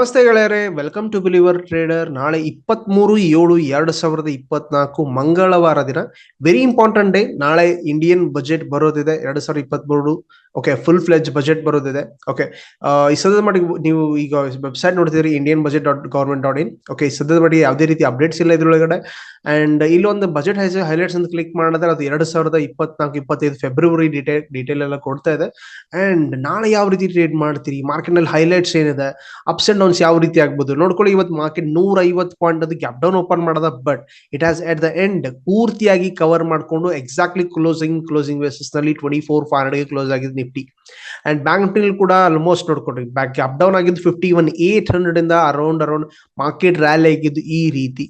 ನಮಸ್ತೆ ಗೆಳೆಯರೆ welcome to believer trader ನಾಳೆ ಇಪ್ಪತ್ಮೂರು ಏಳು ಎರಡು ಸಾವಿರದ ಇಪ್ಪತ್ನಾಲ್ಕು ಮಂಗಳವಾರ ದಿನ. ವೆರಿ ಇಂಪಾರ್ಟೆಂಟ್ ಡೇ ನಾಳೆ ಇಂಡಿಯನ್ ಬಜೆಟ್ ಬರೋದಿದೆ. ಎರಡು ಸಾವಿರದ ಇಪ್ಪತ್ಮೂರು ಓಕೆ ಫುಲ್ ಫ್ಲೆಜ್ ಬಜೆಟ್ ಬರೋದಿದೆ. ಓಕೆ ಈ ಸದ್ಯದ ಮಟ್ಟಿಗೆ ನೀವು ಈಗ website ನೋಡ್ತಿದ್ರಿ Indian budget dot government dot in okay ಈ ಸದ್ಯದ ಮಟ್ಟಿಗೆ ಯಾವುದೇ ರೀತಿ ಅಪ್ಡೇಟ್ಸ್ ಇಲ್ಲ ಇದ್ರೊಳಗಡೆ. ಅಂಡ್ ಇಲ್ಲೊಂದು ಬಜೆಟ್ ಹೈಲೈಟ್ಸ್ ಅಂತ ಕ್ಲಿಕ್ ಮಾಡಿದ್ರೆ ಅದು ಎರಡು ಸಾವಿರದ ಇಪ್ಪತ್ನಾಲ್ಕು, ಇಪ್ಪತ್ತೈದು ಫೆಬ್ರವರಿ ಡೀಟೇಲ್ ಡೀಟೇಲ್ ಎಲ್ಲ ಕೊಡ್ತಾ ಇದೆ. ಅಂಡ್ ನಾಳೆ ಯಾವ ರೀತಿ ಟ್ರೇಡ್ ಮಾಡ್ತೀರಿ? ಮಾರ್ಕೆಟ್ನಲ್ಲಿ ಹೈಲೈಟ್ಸ್ ಏನಿದೆ? ಅಪ್ಸ್ ಅಂಡ್ ಡೌನ್ಸ್ ಯಾವ ರೀತಿ ಆಗ್ಬೋದು? ನೋಡ್ಕೊಳ್ಳಿ, ಇವತ್ತು ಮಾರ್ಕೆಟ್ ನೂರ ಐವತ್ತು ಪಾಯಿಂಟ್ ಅದು ಗ್ಯಾಪ್ ಡೌನ್ ಓಪನ್ ಮಾಡದ but it has at the end ಪೂರ್ತಿಯಾಗಿ ಕವರ್ ಮಾಡ್ಕೊಂಡು ಎಕ್ಸಾಕ್ಟ್ಲಿ ಕ್ಲೋಸಿಂಗ್ ಕ್ಲೋಸಿಂಗ್ ಬೇಸಿಸ್ನಲ್ಲಿ ಟ್ವೆಂಟಿ ಫೋರ್ ಹಂಡ್ರೆಡ್ ಕ್ಲೋಸ್ ಆಗಿದೆ ನಿಫ್ಟಿ ಅಂಡ್ ಬ್ಯಾಂಕ್ ನಿಫ್ಟಿ ಕೂಡ ಆಲ್ಮೋಸ್ಟ್ ನೋಡ್ಕೊಡ್ರಿ ಬ್ಯಾಂಕ್ ಅಪ್ ಡೌನ್ ಆಗಿದ್ದು ಫಿಫ್ಟಿ ಒನ್ ಏಟ್ ಹಂಡ್ರೆಡ್ ಇಂದ ಅರೌಂಡ್ ಅರೌಂಡ್ ಮಾರ್ಕೆಟ್ ರ್ಯಾಲಿ ಆಗಿದ್ದು ಈ ರೀತಿ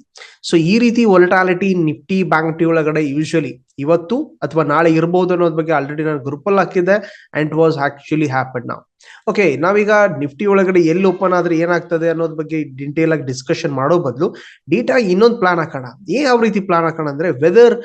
ಸೊ ಈ ರೀತಿ ವೊಲಟಾಲಿಟಿ ನಿಫ್ಟಿ ಬ್ಯಾಂಕ್ ನಿಫ್ಟಿ ಒಳಗಡೆ ಯೂಶಲಿ ಇವತ್ತು ಅಥವಾ ನಾಳೆ ಇರಬಹುದು ಅನ್ನೋದ್ ಬಗ್ಗೆ ಆಲ್ರೆಡಿ ನಾನು ಗ್ರೂಪ್ ಅಲ್ಲಿ ಹಾಕಿದ್ದೆ ಅಂಡ್ ವಾಸ್ ಆಕ್ಚುಲಿ ಹ್ಯಾಪನ್ ನಾವು ಓಕೆ ನಾವೀಗ ನಿಫ್ಟಿ ಒಳಗಡೆ ಎಲ್ಲಿ ಓಪನ್ ಆದ್ರೆ ಏನಾಗ್ತದೆ ಅನ್ನೋದ್ ಬಗ್ಗೆ ಡಿಟೇಲ್ ಆಗಿ ಡಿಸ್ಕಷನ್ ಮಾಡೋ ಬದಲು ಡೇಟಾ ಇನ್ನೊಂದು ಪ್ಲಾನ್ ಹಾಕೋಣ ಏ ಯಾವ ರೀತಿ ಪ್ಲಾನ್ ಹಾಕೋಣ ಅಂದ್ರೆ ವೆದರ್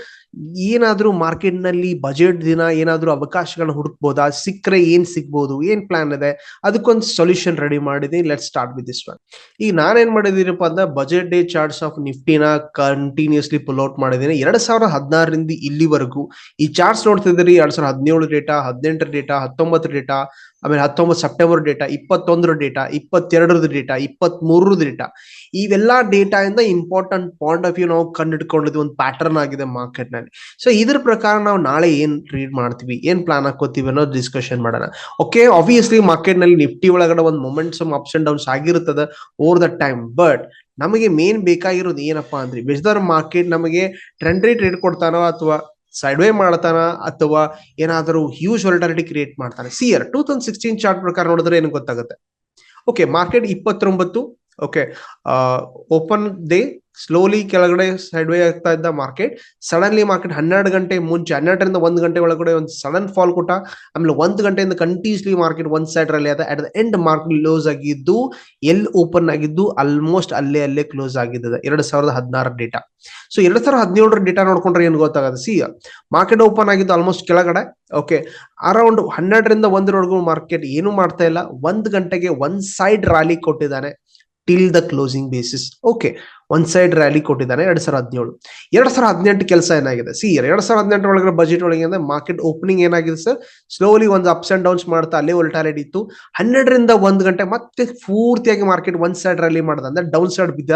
ಏನಾದ್ರೂ ಮಾರ್ಕೆಟ್ನಲ್ಲಿ ಬಜೆಟ್ ದಿನ ಏನಾದ್ರೂ ಅವಕಾಶಗಳನ್ನ ಹುಡುಕ್ಬೋದಾ? ಸಿಕ್ಕರೆ ಏನ್ ಸಿಗ್ಬೋದು, ಏನ್ ಪ್ಲಾನ್ ಇದೆ, ಅದಕ್ಕೊಂದು ಸೊಲ್ಯೂಷನ್ ರೆಡಿ ಮಾಡಿದೀನಿ let start with this one ಈಗ ನಾನೇನ್ ಮಾಡಿದೀನಪ್ಪ ಅಂದ್ರೆ ಬಜೆಟ್ ಡೇ ಚಾರ್ಟ್ಸ್ ಆಫ್ ನಿಫ್ಟಿನ ಕಂಟಿನ್ಯೂಸ್ಲಿ ಪುಲ್ ಔಟ್ ಮಾಡಿದ್ದೀನಿ. ಎರಡ್ ಸಾವಿರದ ಹದಿನಾರರಿಂದ ಇಲ್ಲಿವರೆಗೂ ಈ ಚಾರ್ಟ್ಸ್ ನೋಡ್ತಿದ್ರಿ ಎರಡ್ ಸಾವಿರದ ಹದಿನೇಳು ಡೇಟಾ ಹದಿನೆಂಟರ ಡೇಟಾ ಹತ್ತೊಂಬತ್ತರ ಡೇಟಾ ಆಮೇಲೆ ಹತ್ತೊಂಬತ್ತು ಸೆಪ್ಟೆಂಬರ್ ಡೇಟಾ ಇಪ್ಪತ್ತೊಂದರ ಡೇಟಾ ಇಪ್ಪತ್ತೆರಡರದ ಡೇಟಾ ಇಪ್ಪತ್ತ್ ಮೂರರದ ಡೇಟಾ ಇವೆಲ್ಲ ಡೇಟಾ ಇಂದ ಇಂಪಾರ್ಟೆಂಟ್ ಪಾಯಿಂಟ್ ಆಫ್ ವ್ಯೂ ನಾವು ಕಂಡಿಡ್ಕೊಂಡಿದ್ವಿ ಒಂದು ಪ್ಯಾಟರ್ನ್ ಆಗಿದೆ ಮಾರ್ಕೆಟ್ನಲ್ಲಿ. ಸೊ ಇದ್ರ ಪ್ರಕಾರ ನಾವು ನಾಳೆ ಏನ್ ರೀಡ್ ಮಾಡ್ತೀವಿ, ಏನ್ ಪ್ಲಾನ್ ಹಾಕೋತೀವಿ ಅನ್ನೋದು ಡಿಸ್ಕಷನ್ ಮಾಡೋಣ. ಓಕೆ ಆಬ್ವಿಯಸ್ಲಿ ಮಾರ್ಕೆಟ್ನಲ್ಲಿ ನಿಫ್ಟಿ ಒಳಗಡೆ ಒಂದು ಮೊಮೆಂಟ್ಸಮ್ ಅಪ್ಸ್ ಅಂಡ್ ಡೌನ್ಸ್ ಆಗಿರುತ್ತದೆ ಓವರ್ ದ ಟೈಮ್ ಬಟ್ ನಮಗೆ ಮೇನ್ ಬೇಕಾಗಿರೋದು ಏನಪ್ಪಾ ಅಂದ್ರೆ ವೆದರ್ ಮಾರ್ಕೆಟ್ ನಮಗೆ ಟ್ರೆಂಡ್ ರೇಟ್ ಟ್ರೇಡ್ ಕೊಡ್ತಾನೋ ಅಥವಾ ಸೈಡ್ ವೇ ಮಾಡ್ತಾನ ಅಥವಾ ಏನಾದರೂ ಹ್ಯೂಜ್ ವಾಲಿಟಾಲಿಟಿ ಕ್ರಿಯೇಟ್ ಮಾಡ್ತಾನೆ? ಸಿಯರ್ ಟೂ ತೌಸಂಡ್ ಸಿಕ್ಸ್ಟೀನ್ ಚಾರ್ಟ್ ಪ್ರಕಾರ ನೋಡಿದ್ರೆ ಏನು ಗೊತ್ತಾಗುತ್ತೆ. ಓಕೆ ಮಾರ್ಕೆಟ್ ಇಪ್ಪತ್ತೊಂಬತ್ತು ಓಕೆ ಓಪನ್ ಡೇ ಸ್ಲೋಲಿ ಕೆಳಗಡೆ ಸೈಡ್ ವೇ ಆಗ್ತಾ ಇದ್ದ ಮಾರ್ಕೆಟ್ ಸಡನ್ಲಿ ಮಾರ್ಕೆಟ್ ಹನ್ನೆರಡು ಗಂಟೆ ಮುಂಚೆ, ಹನ್ನೆರಡರಿಂದ ಒಂದು ಗಂಟೆ ಒಳಗಡೆ ಒಂದು ಸಡನ್ ಫಾಲ್ ಕೊಟ್ಟ, ಆಮೇಲೆ ಒಂದು ಗಂಟೆಯಿಂದ ಕಂಟಿನ್ಯೂಸ್ಲಿ ಮಾರ್ಕೆಟ್ ಒಂದ್ ಸೈಡ್ ರಲ್ಲಿ ಅದ at the end market close ಆಗಿದ್ದು ಎಲ್ಲಿ ಓಪನ್ ಆಗಿದ್ದು ಆಲ್ಮೋಸ್ಟ್ ಅಲ್ಲೇ ಅಲ್ಲೇ ಕ್ಲೋಸ್ ಆಗಿದ್ದ ಎರಡ್ ಸಾವಿರದ ಹದಿನಾರ ಡೇಟಾ ಸೊ ಎರಡ್ ಸಾವಿರದ ಹದಿನೇಳರ ಡೇಟಾ ನೋಡ್ಕೊಂಡ್ರೆ ಏನ್ ಗೊತ್ತಾಗುತ್ತೆ? ಸಿ ಮಾರ್ಕೆಟ್ ಓಪನ್ ಆಗಿದ್ದು ಆಲ್ಮೋಸ್ಟ್ ಕೆಳಗಡೆ ಓಕೆ ಅರೌಂಡ್ ಹನ್ನೆರಡರಿಂದ ಒಂದರವರೆಗೂ ಮಾರ್ಕೆಟ್ ಏನು ಮಾಡ್ತಾ ಇಲ್ಲ. ಒಂದ್ ಗಂಟೆಗೆ ಒಂದ್ ಸೈಡ್ ರ್ಯಾಲಿ ಕೊಟ್ಟಿದ್ದಾನೆ till the closing basis okay ಒಂದ್ ಸೈಡ್ ರ್ಯಾಲಿ ಕೊಟ್ಟಿದ್ದಾನೆ ಎರಡ್ ಸಾವಿರದ ಹದಿನೇಳು. ಎರಡ್ ಸಾವಿರದ ಹದಿನೆಂಟು ಕೆಲಸ ಏನಾಗಿದೆ? ಸಿ ಎರಡ್ ಸಾವಿರದ ಹದಿನೆಂಟು ಒಳಗಡೆ ಬಜೆಟ್ ಒಳಗೆ ಮಾರ್ಕೆಟ್ ಓಪನಿಂಗ್ ಏನಾಗಿದೆ ಸರ್ ಸ್ಲೋಲಿ ಒಂದು ಅಪ್ಸ್ ಅಂಡ್ ಡೌನ್ಸ್ ಮಾಡ್ತಾ ಅಲ್ಲೇ ಒಲ್ಟಾಲಿಟಿ ಇತ್ತು. ಹನ್ನೆರಡರಿಂದ ಒಂದ್ ಗಂಟೆ ಮತ್ತೆ ಪೂರ್ತಿಯಾಗಿ ಮಾರ್ಕೆಟ್ ಒಂದ್ ಸೈಡ್ ರ್ಯಾಲಿ ಮಾಡ್ದ. ಅಂದ್ರೆ ಡೌನ್ ಸೈಡ್ ಬಿದ್ದ,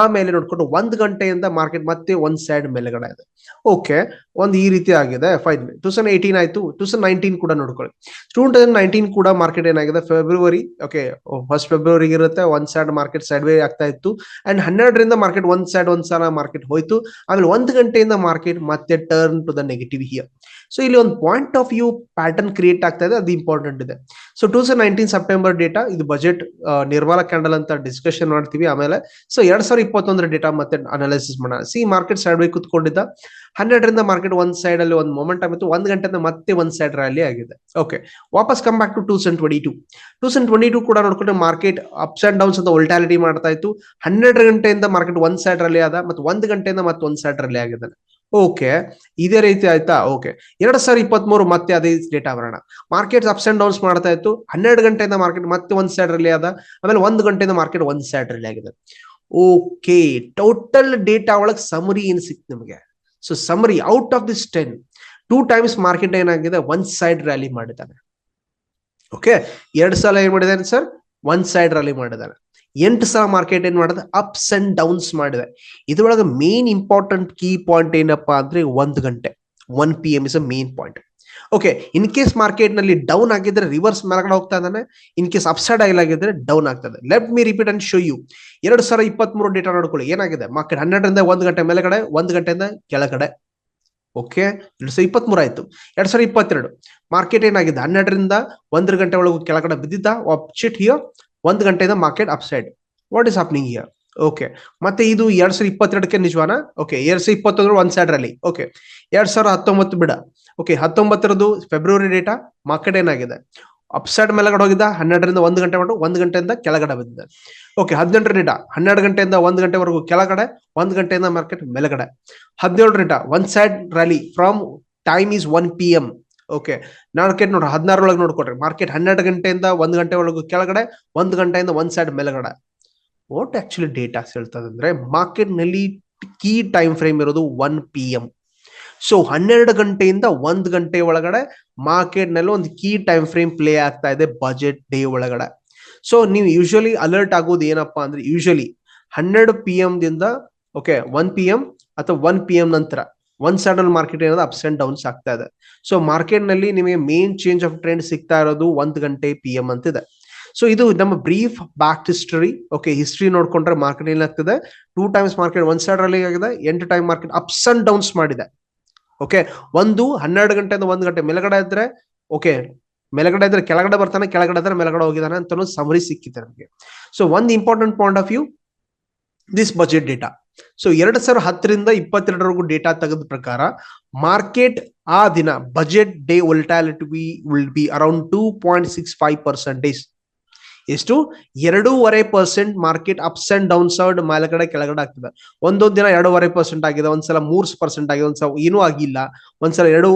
ಆಮೇಲೆ ನೋಡ್ಕೊಂಡು ಒಂದ್ ಗಂಟೆಯಿಂದ ಮಾರ್ಕೆಟ್ ಮತ್ತೆ ಒಂದ್ ಸೈಡ್ ಮೇಲೆಗಡೆ ಇದೆ. ಓಕೆ ಒಂದು ಈ ರೀತಿ ಆಗಿದೆ. ಫೈನ್ ಟೂ ತೌಸಂಡ್ ಏಯ್ಟೀನ್ ಆಯ್ತು. ಟೂ ತೌಸಂಡ್ ನೈನ್ಟೀನ್ ಕೂಡ ನೋಡ್ಕೊಳ್ಳಿ. ಟೂ ತೌಸಂಡ್ ನೈನ್ಟೀನ್ ಕೂಡ ಮಾರ್ಕೆಟ್ ಏನಾಗಿದೆ? ಫೆಬ್ರವರಿ ಓಕೆ ಫಸ್ಟ್ ಫೆಬ್ರವರಿ ಇರುತ್ತೆ. ಒಂದ್ ಸೈಡ್ ಮಾರ್ಕೆಟ್ ಸೈಡ್ ವೇ ಆಗ್ತಾ ಇತ್ತು. ಅಂಡ್ ಹನ್ನೆರಡರಿಂದ ಮಾರ್ಕೆಟ್ ಒಂದ್ ಸೈಡ್ ಒಂದ್ ಸಲ ಮಾರ್ಕೆಟ್ ಹೋಯ್ತು. ಆಮೇಲೆ ಒಂದ್ ಗಂಟೆಯಿಂದ ಮಾರ್ಕೆಟ್ ಮತ್ತೆ turn to the negative here so ಇಲ್ಲಿ ಒಂದು point of view pattern create ಆಗ್ತಾ ಇದೆ, ಅದು ಇಂಪಾರ್ಟೆಂಟ್ ಇದೆ. So two thousand nineteen September data ಇದು ಬಜೆಟ್ ನಿರ್ಮಲ ಕ್ಯಾಂಡಲ್ ಅಂತ ಡಿಸ್ಕಷನ್ ಮಾಡ್ತೀವಿ. ಆಮೇಲೆ ಸೊ ಎರಡ್ ಸಾವಿರದ ಇಪ್ಪತ್ತೊಂದರ ಡೇಟಾ ಮತ್ತೆ ಅನಾಲಿಸಿಸ್ ಮಾಡೋಣ. ಸಿ ಮಾರ್ಕೆಟ್ ಸೈಡ್ ವೇ ಕುತ್ಕೊಂಡಿದ್ದ. ಹನ್ನೆರಡರಿಂದ ಮಾರ್ಕೆಟ್ ಒಂದ್ ಸೈಡ್ ಅಲ್ಲಿ ಒಂದು ಮೊಮೆಂಟ್ ಆಗಿತ್ತು ಒಂದ್ ಗಂಟೆಯಿಂದ ಮತ್ತೆ ಒಂದ್ ಸೈಡ್ ರ್ಯಾಲಿ ಆಗಿದೆ. ಓಕೆ ವಾಪಸ್ come back to two thousand twenty two two thousand twenty two ಕೂಡ ನೋಡ್ಕೊಂಡ್ರೆ ಮಾರ್ಕೆಟ್ ಅಪ್ಸ್ ಅಂಡ್ ಡೌನ್ಸ್ ಅಂತ ಒಲ್ಟಾಲಿಟಿ ಮಾಡ್ತಾ ಇತ್ತು. ಹನ್ನೆರಡು ಗಂಟೆಯಿಂದ ಮಾರ್ಕೆಟ್ ಒಂದ್ ಸೈಡ್ ರಲ್ಲಿ ಆದ, ಮತ್ತೆ ಒಂದ್ ಗಂಟೆಯಿಂದ ಮತ್ತೆ ಒಂದ್ ಸೈಡ್ ರಲ್ಲಿ ಆಗಿದೆ. ಓಕೆ ಇದೇ ರೀತಿ ಆಯ್ತಾ? ಓಕೆ ಎರಡ್ ಸಾವಿರ ಇಪ್ಪತ್ತ್ ಮೂರು ಮತ್ತೆ ಅದೇ ಡೇಟಾ ಬರೋಣ ಮಾರ್ಕೆಟ್ ಅಪ್ಸ್ ಅಂಡ್ ಡೌನ್ಸ್ ಮಾಡ್ತಾ ಇತ್ತು. ಹನ್ನೆರಡು ಗಂಟೆಯಿಂದ ಮಾರ್ಕೆಟ್ ಮತ್ತೆ ಒಂದ್ ಸೈಡ್ ರಲ್ಲಿ ಆದ, ಆಮೇಲೆ ಒಂದ್ ಗಂಟೆಯಿಂದ ಮಾರ್ಕೆಟ್ ಒಂದ್ ಸೈಡ್ ರಲ್ಲಿ ಆಗಿದೆ. ಓಕೆ ಟೋಟಲ್ ಡೇಟಾ ಒಳಗೆ ಸಮರಿ ಏನ್ ಸಿಕ್ತು ನಿಮಗೆ? So summary out of this ten two times market ಏನಾಗಿದೆ? ಒನ್ ಸೈಡ್ ರ್ಯಾಲಿ ಮಾಡಿದ್ದಾನೆ. ಓಕೆ ಎರಡು ಸಲ ಏನ್ ಮಾಡಿದಾನೆ ಸರ್ ಒನ್ ಸೈಡ್ ರ್ಯಾಲಿ ಮಾಡಿದಾನೆ ಎಂಟು ಸಲ ಮಾರ್ಕೆಟ್ ಏನ್ ಮಾಡಿದೆ? ಅಪ್ಸ್ ಅಂಡ್ ಡೌನ್ಸ್ ಮಾಡಿದೆ ಇದ್ರೊಳಗೆ ಮೇನ್ ಇಂಪಾರ್ಟೆಂಟ್ ಕೀ ಪಾಯಿಂಟ್ ಏನಪ್ಪಾ ಅಂದ್ರೆ ಒಂದು ಗಂಟೆ. One P M is a main point okay in case ಮಾರ್ಕೆಟ್ನಲ್ಲಿ ಡೌನ್ ಆಗಿದ್ರೆ ರಿವರ್ಸ್ ಮೇಲ್ಗಡೆ ಹೋಗ್ತಾ ಇದ್ದಾನೆ. ಇನ್ ಕೇಸ್ ಅಪ್ಸೈಡ್ ಆಗಿದ್ರೆ ಡೌನ್ ಆಗ್ತದೆ let me repeat and show you ಎರಡು ಸಾವಿರ ಇಪ್ಪತ್ತ್ ಮೂರು ಡೇಟಾ ನೋಡ್ಕೊಳ್ಳಿ. ಏನಾಗಿದೆ? ಮಾರ್ಕೆಟ್ ಹನ್ನೆರಡರಿಂದ ಒಂದು ಗಂಟೆ ಮೇಲೆಗಡೆ, ಒಂದು ಗಂಟೆಯಿಂದ ಕೆಳಗಡೆ. ಓಕೆ ಎರಡ್ ಸಾವಿರ ಇಪ್ಪತ್ತ್ ಮೂರು ಆಯ್ತು. ಎರಡ್ ಸಾವಿರ ಇಪ್ಪತ್ತೆರಡು. ಮಾರ್ಕೆಟ್ ಏನಾಗಿದೆ? ಹನ್ನೆರಡರಿಂದ ಒಂದ್ರ ಗಂಟೆ ಒಳಗೂ ಕೆಳಗಡೆ ಬಿದ್ದಿದ್ದ. ಚಿಟ್ ಹಿಯರ್ ಒಂದ್ ಗಂಟೆಯಿಂದ market upside what is happening here okay ಮತ್ತೆ ಇದು ಎರಡ್ ಸಾವಿರದ ಇಪ್ಪತ್ತೆರಡಕ್ಕೆ ನಿಜವಾನ? ಓಕೆ ಎರಡ್ ಸಾವಿರದ ಇಪ್ಪತ್ತೊಂದ್ರ ಒಂದ್ ಸೈಡ್ ರಲ್ಲಿ ಓಕೆ ಎರಡ್ ಸಾವಿರದ ಹತ್ತೊಂಬತ್ತು ಬಿಡ. ಓಕೆ ಹತ್ತೊಂಬತ್ತರದು ಫೆಬ್ರವರಿ ಡೇಟಾ ಮಾರ್ಕೆಟ್ ಏನಾಗಿದೆ? ಅಪ್ಸೈಡ್ ಮೇಲೆಗಡೆ ಹೋಗಿದ್ದ, ಹನ್ನೆರಡರಿಂದ ಒಂದು ಗಂಟೆ ಮಟ್ಟು ಒಂದು ಗಂಟೆಯಿಂದ ಕೆಳಗಡೆ ಬಂದಿದೆ. ಓಕೆ ಹದಿನೆಂಟರ ಡೇಟಾ ಹನ್ನೆರಡು ಗಂಟೆಯಿಂದ ಒಂದು ಗಂಟೆವರೆಗೂ ಕೆಳಗಡೆ, ಒಂದು ಗಂಟೆಯಿಂದ ಮಾರ್ಕೆಟ್ ಮೇಲೆಗಡೆ. ಹದಿನೇಳು data one side rally from time is one P M okay market ನೋಡ್ರಿ ಹದಿನಾರೊಳಗೆ ನೋಡ್ಕೊಡ್ರಿ ಮಾರ್ಕೆಟ್ ಹನ್ನೆರಡು ಗಂಟೆಯಿಂದ ಒಂದು ಗಂಟೆ ಒಳಗೆ ಕೆಳಗಡೆ, ಒಂದು ಗಂಟೆಯಿಂದ ಒಂದು ಸೈಡ್ ಮೇಲ್ಗಡೆ. ವಾಟ್ ಆಕ್ಚುಲಿ ಡೇಟಾಸ್ ಹೇಳ್ತದೆ ಅಂದ್ರೆ ಮಾರ್ಕೆಟ್ನಲ್ಲಿ ಕೀ ಟೈಮ್ ಫ್ರೇಮ್ ಇರೋದು ಒನ್ ಪಿ ಎಂ ಸೊ ಹನ್ನೆರಡು ಗಂಟೆಯಿಂದ ಒಂದು ಗಂಟೆ ಒಳಗಡೆ ಮಾರ್ಕೆಟ್ನಲ್ಲಿ ಒಂದು ಕೀ ಟೈಮ್ ಫ್ರೇಮ್ ಪ್ಲೇ ಆಗ್ತಾ ಇದೆ ಬಜೆಟ್ ಡೇ ಒಳಗಡೆ. ಸೊ ನೀವು ಯೂಶಲಿ ಅಲರ್ಟ್ ಆಗೋದು ಏನಪ್ಪಾ ಅಂದ್ರೆ ಯೂಶಲಿ ಹನ್ನೆರಡು ಪಿ ಎಂ ದಿಂದ ಓಕೆ ಒನ್ ಪಿ ಎಂ ಅಥವಾ ಒನ್ ಪಿ ಎಂ ನಂತರ. ಒನ್ ಸೈಡ್ ಅಲ್ಲಿ ಮಾರ್ಕೆಟ್ ಏನಾದ್ರು ಅಪ್ಸ್ ಅಂಡ್ ಡೌನ್ಸ್ ಆಗ್ತಾ ಇದೆ. ಸೊ ಮಾರ್ಕೆಟ್ನಲ್ಲಿ ನಿಮಗೆ ಮೇನ್ ಚೇಂಜ್ ಆಫ್ ಟ್ರೆಂಡ್ ಸಿಗ್ತಾ ಇರೋದು ಒಂದ್ ಗಂಟೆ ಪಿ ಎಂ ಅಂತಿದೆ. ಸೊ ಇದು ನಮ್ಮ brief back history okay history ನೋಡ್ಕೊಂಡ್ರೆ ಮಾರ್ಕೆಟ್ ಏನಾಗ್ತದೆ? Two times market one side ಅಲ್ಲಿ ಆಗಿದೆ, ಎಂಟು time market ups and downs ಮಾಡಿದೆ. ಓಕೆ ಒಂದು ಹನ್ನೆರಡು ಗಂಟೆಯಿಂದ ಒಂದು ಗಂಟೆ ಮೇಲ್ಗಡೆ ಇದ್ರೆ ಓಕೆ ಮೇಲ್ಗಡೆ ಇದ್ರೆ ಕೆಳಗಡೆ ಬರ್ತಾನೆ, ಕೆಳಗಡೆ ಇದ್ರೆ ಮೇಲ್ಗಡೆ ಹೋಗಿದಾನೆ ಅಂತ ಸಮರಿ ಸಿಕ್ಕಿದೆ ನಮಗೆ. ಸೊ ಒಂದು important point of view this budget data so ಎರಡ್ ಸಾವಿರ ಹತ್ತರಿಂದ ಇಪ್ಪತ್ತೆರಡರವರೆಗೂ ಡೇಟಾ ತೆಗೆದ ಪ್ರಕಾರ ಮಾರ್ಕೆಟ್ ಆ ದಿನ budget day volatility will be around two point six five percentage ಎಷ್ಟು? ಎರಡೂವರೆ percent market ups and down side ಮೇಲ್ಗಡೆ ಕೆಳಗಡೆ ಆಗ್ತದೆ. ಒಂದೊಂದು ದಿನ ಎರಡೂವರೆ ಪರ್ಸೆಂಟ್ ಆಗಿದೆ, ಒಂದ್ಸಲ ಮೂರ್ ಪರ್ಸೆಂಟ್ ಆಗಿದೆ, ಒಂದ್ಸಲ ಏನೂ ಆಗಿಲ್ಲ. ಒಂದ್ಸಲ ಎರಡು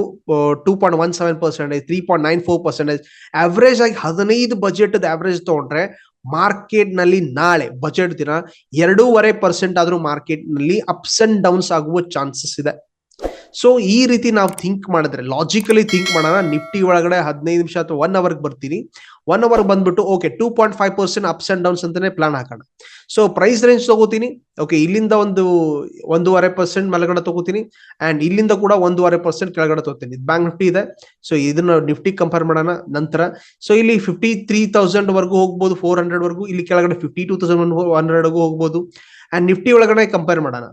two point one seven percentage three point nine four percentage average ಆಗಿ ಹದಿನೈದು ಬಜೆಟ್ ಆವರೇಜ್ ತಗೊಂಡ್ರೆ ಮಾರ್ಕೆಟ್ನಲ್ಲಿ ನಾಳೆ, ಬಜೆಟ್ ದಿನ ಎರಡೂವರೆ ಪರ್ಸೆಂಟ್ ಆದ್ರೂ ಮಾರ್ಕೆಟ್ನಲ್ಲಿ ಅಪ್ಸ್ ಅಂಡ್ ಡೌನ್ಸ್ ಆಗುವ ಚಾನ್ಸಸ್ ಇದೆ. ಸೊ ಈ ರೀತಿ ನಾವು ಥಿಂಕ್ ಮಾಡಿದ್ರೆ ಲಾಜಿಕಲಿ ಥಿಂಕ್ ಮಾಡೋಣ ನಿಫ್ಟಿ ಒಳಗಡೆ ಹದಿನೈದು ನಿಮಿಷ ಅಥವಾ ಒನ್ ಅವರ್ಗೆ ಬರ್ತೀನಿ. ಒನ್ ಅವರ್ ಬಂದ್ಬಿಟ್ಟು okay two point five percent ups and downs ಅಂತಾನೆ ಪ್ಲಾನ್ ಹಾಕೋಣ. ಸೊ ಪ್ರೈಸ್ ರೇಂಜ್ ತಗೋತೀನಿ. ಓಕೆ ಇಲ್ಲಿಂದ ಒಂದು ಒಂದೂವರೆ ಪರ್ಸೆಂಟ್ ಮೇಲ್ಗಡೆ ತಗೋತೀನಿ. ಅಂಡ್ ಇಲ್ಲಿಂದ ಕೂಡ ಒಂದೂವರೆ ಪರ್ಸೆಂಟ್ ಕೆಳಗಡೆ ತಗೋತೀನಿ. ಬ್ಯಾಂಕ್ ನಿಫ್ಟಿ ಇದೆ. ಸೊ ಇದನ್ನ ನಿಫ್ಟಿ ಕಂಪೇರ್ ಮಾಡೋಣ ನಂತರ. ಸೊ ಇಲ್ಲಿ ಫಿಫ್ಟಿ ತ್ರೀ ತೌಸಂಡ್ ವರ್ಗೂ ಹೋಗ್ಬೋದು ಫೋರ್ ಹಂಡ್ರೆಡ್ ವರ್ಗೂ. ಇಲ್ಲಿ ಕೆಳಗಡೆ ಫಿಫ್ಟಿ ಟೂ ತೌಸಂಡ್ ಒನ್ ಹಂಡ್ರೆಡ್ಗೂ ಹೋಗ್ಬೋದು. ಅಂಡ್ ನಿಫ್ಟಿ ಒಳಗಡೆ ಕಂಪೇರ್ ಮಾಡೋಣ.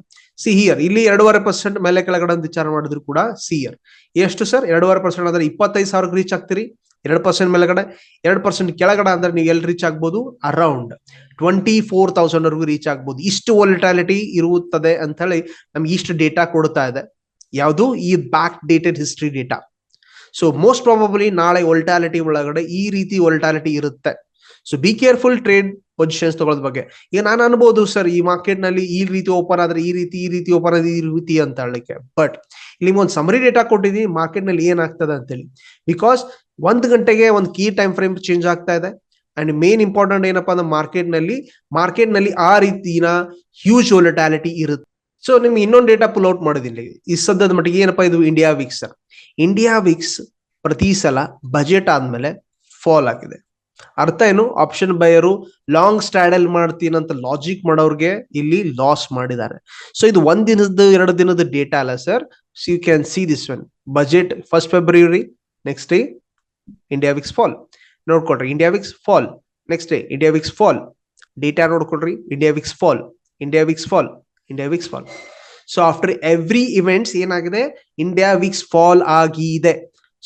ಸಿ ಹಿಯರ್ ಇಲ್ಲಿ ಎರಡೂವರೆ ಪರ್ಸೆಂಟ್ ಮೇಲೆ ಕೆಳಗಡೆ ಅಂತ ವಿಚಾರ ಮಾಡಿದ್ರು ಕೂಡ ಸಿ ಇಯರ್ ಎಷ್ಟು ಸರ್ ಎರಡೂವರೆ ಪರ್ಸೆಂಟ್ ಅಂದ್ರೆ ಇಪ್ಪತ್ತೈದು ಸಾವಿರಕ್ಕೆ ರೀಚ್ ಆಗ್ತೀರಿ. ಎರಡು ಪರ್ಸೆಂಟ್ ಮೇಲ್ಗಡೆ, ಎರಡು ಪರ್ಸೆಂಟ್ ಕೆಳಗಡೆ ಅಂದ್ರೆ ನೀವು ಎಲ್ಲಿ ರೀಚ್ ಆಗ್ಬೋದು? ಅರೌಂಡ್ ಟ್ವೆಂಟಿ ಫೋರ್ ತೌಸಂಡ್ ವರೆಗೂ ರೀಚ್ ಆಗ್ಬೋದು. ಇಷ್ಟು ವೊಲಿಟಾಲಿಟಿ ಇರುತ್ತದೆ ಅಂತ ಹೇಳಿ ನಮ್ಗೆ ಇಷ್ಟು ಡೇಟಾ ಕೊಡ್ತಾ ಇದೆ. ಯಾವುದು? ಈ back dated history data so most probably ನಾಳೆ ವೊಲ್ಟಾಲಿಟಿ ಒಳಗಡೆ ಈ ರೀತಿ ವೊಲ್ಟಾಲಿಟಿ ಇರುತ್ತೆ. So be careful trade positions ತಗೊಳ್ಳೋದ್ ಬಗ್ಗೆ. ಈಗ ನಾನು ಅನ್ಬೋದು ಸರ್ ಈ ಮಾರ್ಕೆಟ್ನಲ್ಲಿ ಈ ರೀತಿ ಓಪನ್ ಆದ್ರೆ ಈ ರೀತಿ ಈ ರೀತಿ ಓಪನ್ ಆದ್ರೆ ಈ ರೀತಿ ಅಂತ ಹೇಳಲಿಕ್ಕೆ. ಬಟ್ ಇಲ್ಲಿ ಒಂದು ಸಮರಿ ಡೇಟಾ ಕೊಟ್ಟಿದ್ದೀನಿ ಮಾರ್ಕೆಟ್ನಲ್ಲಿ ಏನಾಗ್ತದೆ ಅಂತೇಳಿ. ಬಿಕಾಸ್ ಒಂದ್ ಗಂಟೆಗೆ ಒಂದು ಕೀ ಟೈಮ್ ಫ್ರೇಮ್ ಚೇಂಜ್ ಆಗ್ತಾ ಇದೆ. ಅಂಡ್ ಮೇನ್ ಇಂಪಾರ್ಟೆಂಟ್ ಏನಪ್ಪಾ ಅಂದ್ರೆ ಮಾರ್ಕೆಟ್ನಲ್ಲಿ ಮಾರ್ಕೆಟ್ನಲ್ಲಿ ಆ ರೀತಿನ ಹ್ಯೂಜ್ ವೊಲಟಾಲಿಟಿ ಇರುತ್ತೆ. ಸೊ ನಿಮ್ಗೆ ಇನ್ನೊಂದು ಡೇಟಾ ಪುಲ್ ಔಟ್ ಮಾಡೋದಿಲ್ಲ ಈ ಸದ್ಯದ ಮಟ್ಟಿಗೆ ಏನಪ್ಪಾ ಇದು ಇಂಡಿಯಾ ವೀಕ್ಸ್ ಇಂಡಿಯಾ ವೀಕ್ಸ್ ಪ್ರತಿ ಸಲ ಬಜೆಟ್ ಆದ್ಮೇಲೆ ಫಾಲ್ ಆಗಿದೆ. ಅರ್ಥ ಏನು? ಆಪ್ಷನ್ ಬೈಯರು ಲಾಂಗ್ ಸ್ಟ್ಯಾಡಲ್ ಮಾಡ್ತೀನಿ ಅಂತ ಲಾಜಿಕ್ ಮಾಡೋರ್ಗೆ ಇಲ್ಲಿ ಲಾಸ್ ಮಾಡಿದ್ದಾರೆ. ಸೊ ಇದು ಒಂದ್ ದಿನದ ಎರಡು ದಿನದ ಡೇಟಾ ಅಲ್ಲ sir you can see this one budget first February next day India VIX fall ನೋಡ್ಕೊಳ್ರಿ India VIX fall next day India VIX fall data ನೋಡ್ಕೊಳ್ರಿ India VIX fall India VIX fall India VIX fall so after every events ಏನಾಗಿದೆ? India VIX fall ಆಗಿದೆ.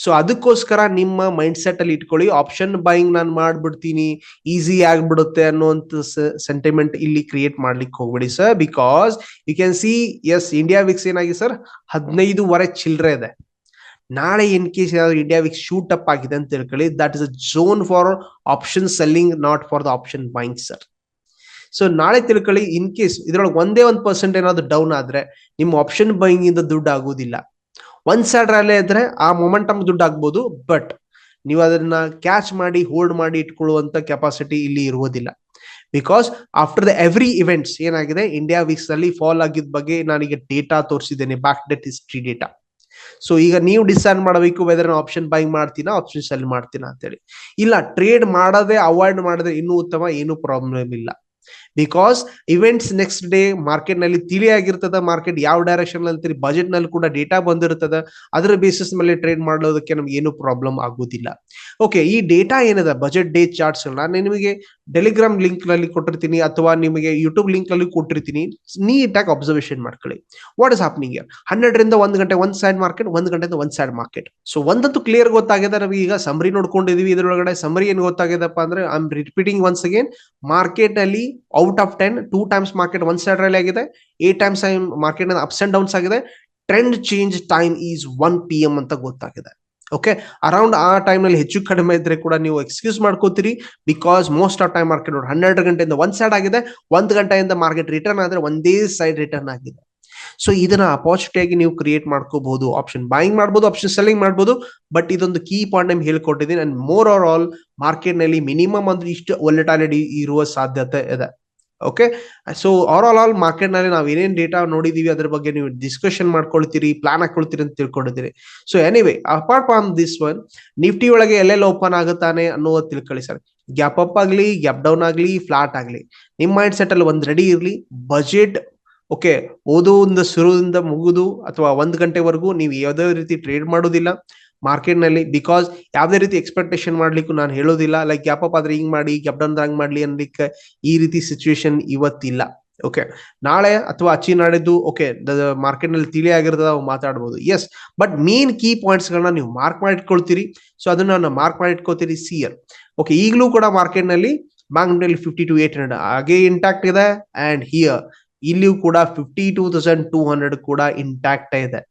So ಅದಕ್ಕೋಸ್ಕರ ನಿಮ್ಮ mind set ಅಲ್ಲಿ ಇಟ್ಕೊಳ್ಳಿ. Option buying ನಾನು ಮಾಡ್ಬಿಡ್ತೀನಿ easy ಆಗ್ಬಿಡುತ್ತೆ ಅನ್ನುವಂಥ ಸೆಂಟಿಮೆಂಟ್ ಇಲ್ಲಿ ಕ್ರಿಯೇಟ್ ಮಾಡ್ಲಿಕ್ಕೆ ಹೋಗ್ಬಿಡಿ sir because you can see as India VIX ಏನಾಗಿದೆ ಸರ್ ಹದಿನೈದುವರೆ ಚಿಲ್ಲರೆ ಇದೆ. ನಾಳೆ ಇನ್ ಕೇಸ್ ಏನಾದ್ರು ಇಂಡಿಯಾ ವಿಕ್ಸ್ ಶೂಟ್ ಅಪ್ ಆಗಿದೆ ಅಂತ ತಿಳ್ಕೊಳ್ಳಿ. That is a zone for option selling not for the option buying sir so ನಾಳೆ ತಿಳ್ಕೊಳ್ಳಿ ಇನ್ ಕೇಸ್ ಇದ್ರೊಳಗೆ ಒಂದೇ ಒಂದು ಪರ್ಸೆಂಟ್ ಏನಾದ್ರು ಡೌನ್ ಆದ್ರೆ, ನಿಮ್ಮ ಆಪ್ಷನ್ ಬೈಯಿಂಗ್ ಇಂದ ದುಡ್ಡು ಆಗೋದಿಲ್ಲ. ಒಂದ್ ಸೈಡ್ ರ್ಯಾಲಿ ಇದ್ರೆ ಆ ಮೊಮೆಂಟಮ್ ದುಡ್ಡು ಆಗ್ಬೋದು ಬಟ್ ನೀವು ಅದನ್ನ ಕ್ಯಾಚ್ ಮಾಡಿ ಹೋಲ್ಡ್ ಮಾಡಿ ಇಟ್ಕೊಳ್ಳುವಂತ ಕೆಪಾಸಿಟಿ ಇಲ್ಲಿ ಇರುವುದಿಲ್ಲ. Because after the every events ಏನಾಗಿದೆ ಇಂಡಿಯಾ ವೀಕ್ಸ್ ಅಲ್ಲಿ ಫಾಲ್ ಆಗಿದ ಬಗ್ಗೆ ನಾನೀಗ ಡೇಟಾ ತೋರಿಸಿದ್ದೇನೆ back date history data so ಈಗ ನೀವು ಡಿಸೈಡ್ ಮಾಡಬೇಕು ವೆದರ್ ಆಪ್ಷನ್ ಬೈಂಗ್ ಮಾಡ್ತೀನಾ ಆಪ್ಷನ್ ಸೆಲ್ ಮಾಡ್ತೀನಾ ಅಂತೇಳಿ. ಇಲ್ಲ ಟ್ರೇಡ್ ಮಾಡದೆ ಅವಾಯ್ಡ್ ಮಾಡಿದ್ರೆ ಇನ್ನೂ ಉತ್ತಮ, ಏನು ಪ್ರಾಬ್ಲಮ್ ಇಲ್ಲ. ಬಿಕಾಸ್ ಇವೆಂಟ್ಸ್ ನೆಕ್ಸ್ಟ್ ಡೇ ಮಾರ್ಕೆಟ್ನಲ್ಲಿ ತಿಳಿಯಾಗಿರ್ತದ ಮಾರ್ಕೆಟ್ ಯಾವ ಡೈರೆಕ್ಷನ್ ಅಂತೀರಿ ಬಜೆಟ್ನಲ್ಲಿ ಕೂಡ ಡೇಟಾ ಬಂದಿರ್ತದ, ಅದರ ಬೇಸಿಸ್ ಮೇಲೆ ಟ್ರೇಡ್ ಮಾಡೋದಕ್ಕೆ ನಮ್ಗೆ ಏನು ಪ್ರಾಬ್ಲಮ್ ಆಗುದಿಲ್ಲ. ಓಕೆ ಈ ಡೇಟಾ ಏನದ? ಬಜೆಟ್ ಡೇ ಚಾರ್ಟ್ಸ್ ನಾನು ನಿಮಗೆ ಟೆಲಿಗ್ರಾಮ್ ಲಿಂಕ್ನಲ್ಲಿ ಕೊಟ್ಟಿರ್ತೀನಿ ಅಥವಾ ನಿಮಗೆ ಯೂಟ್ಯೂಬ್ ಲಿಂಕ್ನಲ್ಲಿ ಕೊಟ್ಟಿರ್ತೀನಿ. ನೀಟಾಗಿ ಅಬ್ಸರ್ವೇಷನ್ ಮಾಡ್ಕೊಳ್ಳಿ. ವಾಟ್ ಇಸ್ ಹ್ಯಾಪ್ನಿಂಗ್ ಇಯರ್ ಹನ್ನೆರಡರಿಂದ ಒಂದ್ ಗಂಟೆ ಒಂದ್ ಸೈಡ್ ಮಾರ್ಕೆಟ್ ಒಂದ್ ಗಂಟೆಯಿಂದ ಒಂದ್ ಸೈಡ್ ಮಾರ್ಕೆಟ್ ಸೊ ಒಂದಂತೂ ಕ್ಲಿಯರ್ ಗೊತ್ತಾಗಿದೆ ನಮಗೆ ಈಗ ಸಮರಿ ನೋಡ್ಕೊಂಡಿದೀವಿ ಇದರೊಳಗಡೆ. ಸಮರಿ ಏನ್ ಗೊತ್ತಾಗಿದೆಪ್ಪ ಅಂದ್ರೆ I am repeating once again market ಅಲ್ಲಿ out of ten, two times market one side ರಲ್ಲಿ ಆಗಿದೆ, eight times market ups and downs ಆಗಿದೆ. Trend change time is one P M ಅಂತ ಗೊತ್ತಾಗಿದೆ. ಓಕೆ ಅರೌಂಡ್ ಆ ಟೈಮ್ನಲ್ಲಿ ಹೆಚ್ಚು ಕಡಿಮೆ ಇದ್ರೆ ಕೂಡ ನೀವು ಎಕ್ಸ್ಕ್ಯೂಸ್ ಮಾಡ್ಕೋತೀರಿ because most of time market ಹನ್ನೆರಡು ಗಂಟೆಯಿಂದ ಒಂದ್ ಸೈಡ್ ಆಗಿದೆ, ಒಂದ್ ಗಂಟೆಯಿಂದ ಮಾರ್ಕೆಟ್ ರಿಟರ್ನ್ ಆದ್ರೆ ಒಂದೇ ಸೈಡ್ ರಿಟರ್ನ್ ಆಗಿದೆ. ಸೊ ಇದನ್ನ ಅಪಾರ್ಚುನಿಟಿ ಆಗಿ ನೀವು ಕ್ರಿಯೇಟ್ ಮಾಡ್ಕೋಬಹುದು. ಆಪ್ಷನ್ ಬೈಯಿಂಗ್ ಮಾಡ್ಬೋದು ಆಪ್ಷನ್ ಸೆಲ್ಲಿಂಗ್ ಮಾಡ್ಬೋದು. ಬಟ್ ಇದೊಂದು ಕೀ ಪಾಯಿಂಟ್ ನಿಮ್ಗೆ ಹೇಳ್ಕೊಟ್ಟಿದ್ದೀನಿ. ಅಂಡ್ ಮೋರ್ ಆರ್ ಆಲ್ ಮಾರ್ಕೆಟ್ನಲ್ಲಿ ಮಿನಿಮಮ್ ಅಂದ್ರೆ ಇಷ್ಟು ಒಲೆಟಾಲಿಟಿ ಇರುವ ಸಾಧ್ಯತೆ ಇದೆ. Okay so or all all ಮಾರ್ಕೆಟ್ನಲ್ಲಿ ನಾವು ಏನೇನ್ ಡೇಟಾ ನೋಡಿದೀವಿ, ಅದ್ರ ಬಗ್ಗೆ ನೀವು ಡಿಸ್ಕಷನ್ ಮಾಡ್ಕೊಳ್ತೀರಿ ಪ್ಲಾನ್ ಹಾಕೊಳ್ತೀರಿ ಅಂತ ತಿಳ್ಕೊಂಡಿದ್ದೀರಿ. So anyway apart from this one nifty ಒಳಗೆ ಎಲ್ಲೆಲ್ಲ ಓಪನ್ ಆಗುತ್ತಾನೆ ಅನ್ನೋದು ತಿಳ್ಕೊಳ್ಳಿ ಸರ್. ಗ್ಯಾಪ್ ಅಪ್ ಆಗ್ಲಿ ಗ್ಯಾಪ್ ಡೌನ್ ಆಗ್ಲಿ ಫ್ಲಾಟ್ ಆಗ್ಲಿ. ನಿಮ್ಮ ಮೈಂಡ್ ಸೆಟ್ ಅಲ್ಲಿ ಒಂದ್ ರೆಡಿ ಇರ್ಲಿ. ಬಜೆಟ್ ಓಕೆ ಓದೋದಿಂದ ಶುರುವಿಂದ ಮುಗಿದು ಅಥವಾ ಒಂದು ಗಂಟೆವರೆಗೂ ನೀವು ಯಾವುದೇ ರೀತಿ ಟ್ರೇಡ್ ಮಾಡೋದಿಲ್ಲ ಮಾರ್ಕೆಟ್ನಲ್ಲಿ ಬಿಕಾಸ್ ಯಾವುದೇ ರೀತಿ ಎಕ್ಸ್ಪೆಕ್ಟೇಷನ್ ಮಾಡ್ಲಿಕ್ಕೂ ನಾನು ಹೇಳೋದಿಲ್ಲ ಲೈಕ್ ಗ್ಯಾಪ್ ಅಪ್ ಆದ್ರೆ ಹಿಂಗ್ ಮಾಡಿ ಗ್ಯಾಪ್ ಡೌನ್ ಹಂಗ್ ಮಾಡ್ಲಿ ಅನ್ಲಿಕ್ಕೆ ಈ ರೀತಿ ಸಿಚುವೇಶನ್ ಇವತ್ತಿಲ್ಲ. ಓಕೆ ನಾಳೆ ಅಥವಾ ಅಚ್ಚಿ ನಾಡಿದ್ದು ಓಕೆ ಮಾರ್ಕೆಟ್ನಲ್ಲಿ ತಿಳಿ ಆಗಿರ್ತದ ಮಾತಾಡಬಹುದು ಮಾತಾಡ್ಬೋದು. Yes but main key points ಗಳನ್ನ ನೀವು ಮಾರ್ಕ್ ಮಾಡಿಟ್ಕೊಳ್ತೀರಿ. ಸೊ ಅದನ್ನ ನಾನು ಮಾರ್ಕ್ ಮಾಡಿ ಇಟ್ಕೋತೀರಿ ಸಿಯರ್ ಓಕೆ ಈಗಲೂ ಕೂಡ ಮಾರ್ಕೆಟ್ನಲ್ಲಿ bank fifty two eight hundred ಹಾಗೆ ಇಂಟ್ಯಾಕ್ಟ್ ಇದೆ ಅಂಡ್ ಹಿಯರ್ ಇಲ್ಲಿಯೂ ಕೂಡ fifty two thousand two hundred ಕೂಡ ಇಂಟ್ಯಾಕ್ಟ್ ಇದೆ.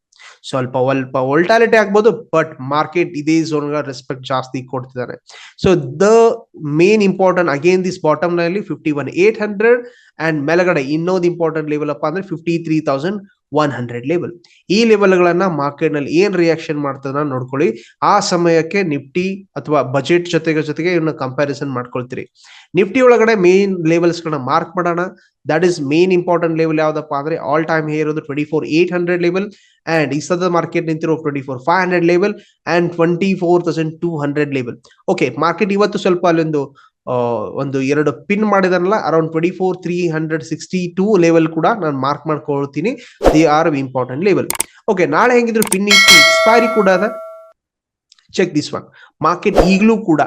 ಸ್ವಲ್ಪ ಸ್ವಲ್ಪ ವೋಲ್ಟಾಲಿಟಿ ಆಗ್ಬೋದು ಬಟ್ ಮಾರ್ಕೆಟ್ ಇದೇ ಝೋನ್ ರೆಸ್ಪೆಕ್ಟ್ ಜಾಸ್ತಿ ಕೊಡ್ತಿದ್ದಾರೆ so the main important again this ಬಾಟಮ್ನಲ್ಲಿ fifty one eight hundred and ಮೇಲಗಡೆ ಇನ್ನೊಂದು ಇಂಪಾರ್ಟೆಂಟ್ ಲೆವೆಲ್ ಅಪ್ಪ ಅಂದ್ರೆ fifty three thousand one hundred level ಈ ಲೆವೆಲ್ ಗಳನ್ನ ಮಾರ್ಕೆಟ್ನಲ್ಲಿ ಏನ್ ರಿಯಾಕ್ಷನ್ ಮಾಡ್ತದ ನೋಡ್ಕೊಳ್ಳಿ. ಆ ಸಮಯಕ್ಕೆ ನಿಫ್ಟಿ ಅಥವಾ ಬಜೆಟ್ ಜೊತೆಗೆ ಜೊತೆಗೆ ಇವನ್ನ ಕಂಪ್ಯಾರಿಸನ್ ಮಾಡ್ಕೊಳ್ತೀರಿ. ನಿಫ್ಟಿ ಒಳಗಡೆ ಮೇನ್ ಲೆವೆಲ್ಸ್ ಗಳನ್ನ ಮಾರ್ಕ್ ಮಾಡೋಣ. That is main important level ಯಾವ್ದಪ್ಪ ಅಂದ್ರೆ ಆಲ್ ಟೈಮ್ ಇರೋದು twenty four eight hundred level and ಈ ಸದ ಮಾರ್ಕೆಟ್ ನಿಂತಿರೋ twenty four five hundred level and twenty four thousand two hundred level okay market ಇವತ್ತು ಸ್ವಲ್ಪ ಅಲ್ಲೊಂದು ಒಂದು ಎರಡು ಪಿನ್ ಮಾಡಿದಾರಲ್ಲ around twenty four three hundred sixty two level ಕೂಡ ನಾನು ಮಾರ್ಕ್ ಮಾಡ್ಕೊಳ್ತೀನಿ. They are important level okay ನಾಳೆ ಹೆಂಗಿದ್ರು ಪಿನ್ ಎಕ್ಸ್ಪೈರಿ ಕೂಡ ಅದ? ಚೆಕ್ ದಿಸ್ ಒನ್ ಮಾರ್ಕೆಟ್ ಈಗಲೂ ಕೂಡ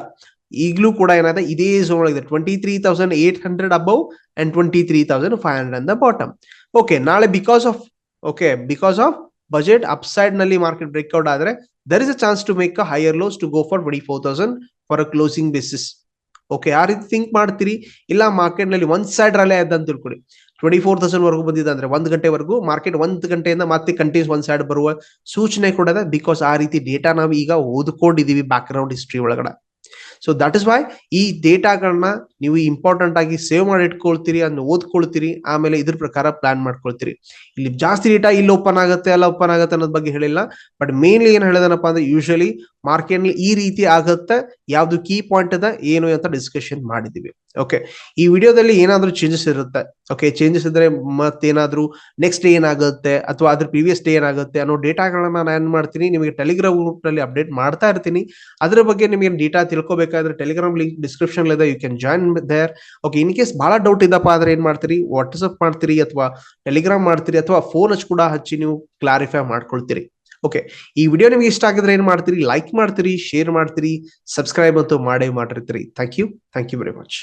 ಈಗಲೂ ಕೂಡ ಏನಾದ? ಇದೇ zone twenty three thousand eight hundred above and twenty three thousand five hundred ಅಂದ ಬಾಟಮ್ ಓಕೆ ನಾಳೆ because of okay because of budget ಅಪ್ಸೈಡ್ನಲ್ಲಿ market breakout ಆದ್ರೆ there is a chance to make a higher lows to go for twenty four thousand for a closing basis okay ಆ ರೀತಿ think ಮಾಡ್ತೀರಿ. ಇಲ್ಲ ಮಾರ್ಕೆಟ್ನಲ್ಲಿ ಒಂದ್ side ರಲೆ ಆಯ್ತು ಅಂತ ತಿಳ್ಕೊಳ್ಳಿ ಟ್ವೆಂಟಿ ಫೋರ್ ತೌಸಂಡ್ ವರೆಗೂ ಬಂದಿದೆ ಅಂದ್ರೆ ಒಂದ್ ಗಂಟೆವರೆಗೂ ಮಾರ್ಕೆಟ್ ಒಂದ್ ಗಂಟೆಯಿಂದ ಮತ್ತೆ ಕಂಟಿನ್ಯೂಸ್ ಒಂದ್ ಸೈಡ್ ಬರುವ ಸೂಚನೆ ಕೊಡದ ಬಿಕಾಸ್ ಆ ರೀತಿ ಡೇಟಾ ನಾವು ಈಗ ಓದ್ಕೊಂಡಿದೀವಿ ಬ್ಯಾಕ್ ಗ್ರೌಂಡ್ ಹಿಸ್ಟ್ರಿ ಒಳಗಡೆ. ಸೊ ದಟ್ ಇಸ್ ವೈ ಈ ಡೇಟಾಗಳನ್ನ ನೀವು ಇಂಪಾರ್ಟೆಂಟ್ ಆಗಿ ಸೇವ್ ಮಾಡಿ ಇಟ್ಕೊಳ್ತೀರಿ ಅದನ್ನ ಓದ್ಕೊಳ್ತೀರಿ, ಆಮೇಲೆ ಇದ್ರ ಪ್ರಕಾರ ಪ್ಲಾನ್ ಮಾಡ್ಕೊಳ್ತೀರಿ. ಇಲ್ಲಿ ಜಾಸ್ತಿ ಡೇಟಾ ಇಲ್ಲಿ ಓಪನ್ ಆಗುತ್ತೆ, ಅಲ್ಲ ಓಪನ್ ಆಗುತ್ತೆ ಅನ್ನೋದ್ ಬಗ್ಗೆ ಹೇಳಿಲ್ಲ. ಬಟ್ ಮೇನ್ಲಿ ಏನ್ ಹೇಳಿದನಪ್ಪ ಅಂದ್ರೆ ಯೂಶಲಿ ಮಾರ್ಕೆಟ್ ಈ ರೀತಿ ಆಗುತ್ತೆ, ಯಾವ್ದು ಕೀ ಪಾಯಿಂಟ್ ಅದ ಏನು ಅಂತ ಡಿಸ್ಕಷನ್ ಮಾಡಿದೀವಿ ಓಕೆ ಈ ವಿಡಿಯೋದಲ್ಲಿ ಏನಾದ್ರೂ ಚೇಂಜಸ್ ಇರುತ್ತೆ ಓಕೆ ಚೇಂಜಸ್ ಇದ್ರೆ ಮತ್ತೇನಾದ್ರೂ ನೆಕ್ಸ್ಟ್ ಡೇ ಏನಾಗುತ್ತೆ, ಅಥವಾ ಅದ್ರ ಪ್ರೀವಿಯಸ್ ಡೇ ಏನಾಗುತ್ತೆ ಅನ್ನೋ ಡೇಟಾಗಳನ್ನ ನಾನು ಏನ್ ಮಾಡ್ತೀನಿ, ನಿಮಗೆ ಟೆಲಿಗ್ರಾಮ್ ಗ್ರೂಪ್ನಲ್ಲಿ ಅಪ್ಡೇಟ್ ಮಾಡ್ತಾ ಇರ್ತೀನಿ. ಅದ್ರ ಬಗ್ಗೆ ನಿಮಗೆ ಡೇಟಾ ತಿಳ್ಕೊಬೇಕಾದ್ರೆ ಟೆಲಿಗ್ರಾಮ್ ಲಿಂಕ್ ಡಿಸ್ಕ್ರಿಪ್ಷನ್ ಇದೆ you can join there okay in case ಬಹಳ ಡೌಟ್ ಇದಪ್ಪ ಆದ್ರೆ ಏನ್ ಮಾಡ್ತೀರಿ? ವಾಟ್ಸಪ್ ಮಾಡ್ತೀರಿ ಅಥವಾ ಟೆಲಿಗ್ರಾಮ್ ಮಾಡ್ತೀರಿ ಅಥವಾ ಫೋನ್ ಹಚ್ಚಿ ಕೂಡ ಹಚ್ಚಿ ನೀವು ಕ್ಲಾರಿಫೈ ಮಾಡ್ಕೊಳ್ತೀರಿ. ಓಕೆ ಈ ವಿಡಿಯೋ ನಿಮ್ಗೆ ಇಷ್ಟ ಆಗಿದ್ರೆ ಏನ್ ಮಾಡ್ತೀರಿ? ಲೈಕ್ ಮಾಡ್ತೀರಿ ಶೇರ್ ಮಾಡ್ತೀರಿ ಸಬ್ಸ್ಕ್ರೈಬ್ ಅಂತೂ ಮಾಡೇ ಮಾಡಿರ್ತೀರಿ. Thank you thank you very much